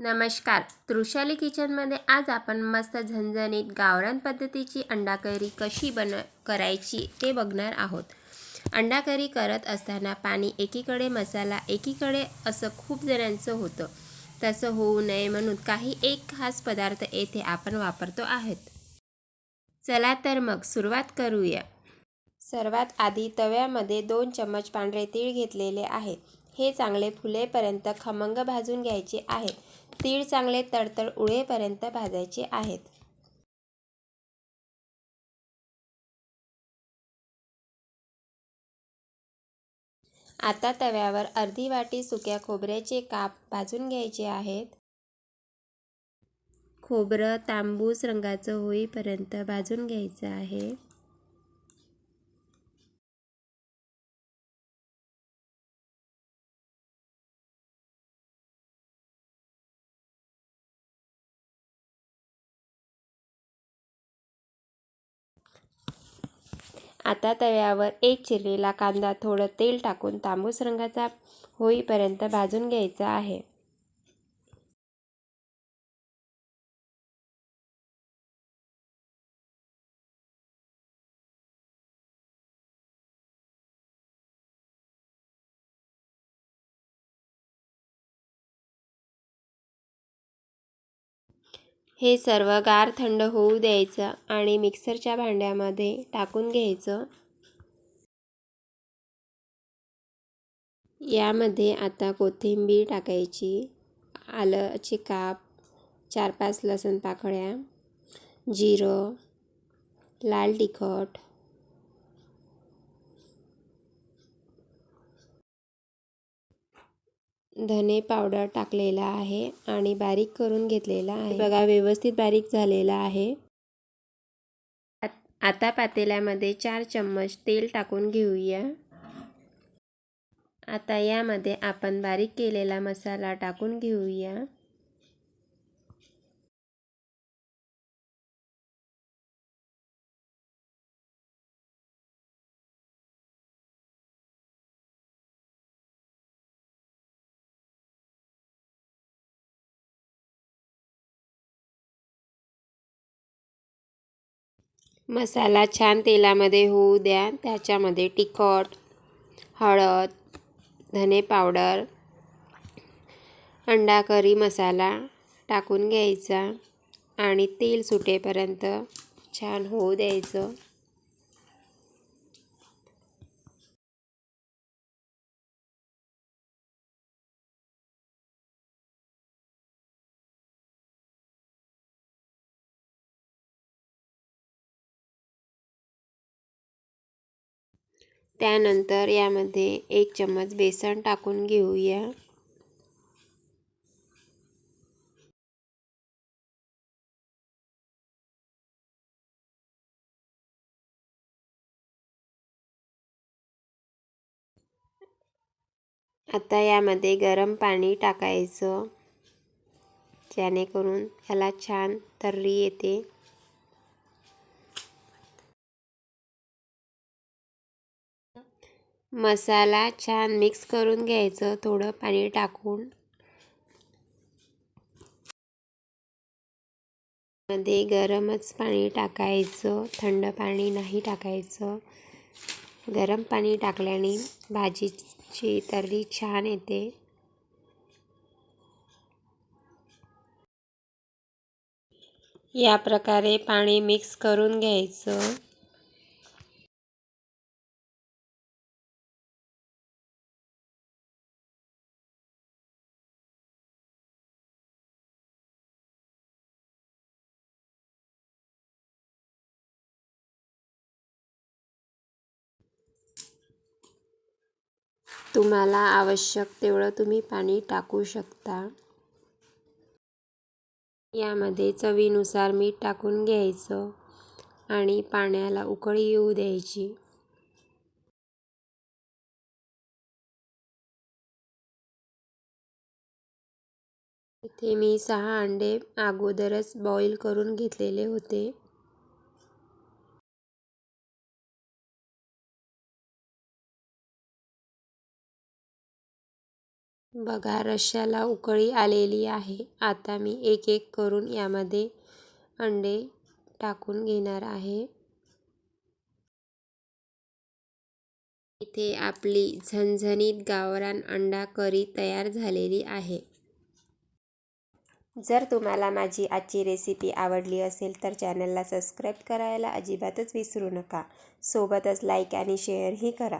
नमस्कार. तृशाली किचनमध्ये आज आपण मस्त झणझणीत गावरान पद्धतीची अंडा करी कशी बन करायची ते बघणार आहोत. अंडा करी करत असताना पाणी एकीकडे मसाला एकीकडे असं खूप जणांचं होतं. तसं होऊ नये म्हणून काही एक खास पदार्थ येथे आपण वापरतो आहेत. चला तर मग सुरुवात करूया. सर्वात आधी तव्यामध्ये दोन चम्मच पांढरे तीळ घेतलेले आहेत हे चांगले फुलेपर्यंत खमंग भाजून घ्यायचे आहेत तीळ चांगले तडतड उडेपर्यंत भाजायचे आहेत. आता तव्यावर अर्धी वाटी सुक्या खोबऱ्याचे काप भाजून घ्यायचे आहेत. खोबरं तांबूस रंगाचं होईपर्यंत भाजून घ्यायचं आहे. आता तव्यावर एक चिरलेला कांदा थोडं तेल टाकून तांबूस रंगाचा होईपर्यंत भाजून घ्यायचा आहे. हे सर्व गार थंड होऊ द्यायचं आणि मिक्सरच्या भांड्यामध्ये टाकून घ्यायचं. यामध्ये आता कोथिंबीर टाकायची आलंचे काप चार पाच लसण पाकळ्या जिरं लाल तिखट धने पावडर टाकलेला आहे आणि बारीक करून घेतलेला आहे. बघा व्यवस्थित बारीक झालेला आहे. आता पातेल्यामध्ये चार चम्मच तेल टाकून घेऊया. आता यामध्ये आपण बारीक केलेला मसाला टाकून घेऊया. मसाला छान तेलामध्ये होऊ द्या. त्याच्यामध्ये तिखट हळद धने पावडर अंडा करी मसाला टाकून घ्यायचा आणि तेल सुटेपर्यंत छान होऊ द्यायचं. त्यानंतर यामध्ये एक चम्मच बेसन टाकून घेऊया. आता यामध्ये गरम पाणी टाकायचं. जेणेकरून ह्याला छान तर्री येते. मसाला छान मिक्स करून घ्यायचं थोडं पाणी टाकून. मध्ये गरमच पाणी टाकायचं थंड पाणी नाही टाकायचं. गरम पाणी टाकल्याने भाजीची तर्री छान येते. या प्रकारे पाणी मिक्स करून घ्यायचं. तुम्हाला आवश्यक तेवढं तुम्ही पाणी टाकू शकता. यामध्ये चवीनुसार मीठ टाकून घ्यायचं आणि पाण्याला उकळी येऊ द्यायची. इथे मी सहा अंडे अगोदरच बॉईल करून घेतलेले होते. बघा रश्श्याला उकळी आलेली आहे. आता मी एक एक करून यामध्ये अंडे टाकून घेणार आहे. इथे आपली झणझणीत गावरान अंडा करी तयार झालेली आहे. जर तुम्हाला माझी आजची रेसिपी आवडली असेल तर चॅनलला सबस्क्राईब करायला अजिबातच विसरू नका. सोबतच लाईक आणि शेअरही करा.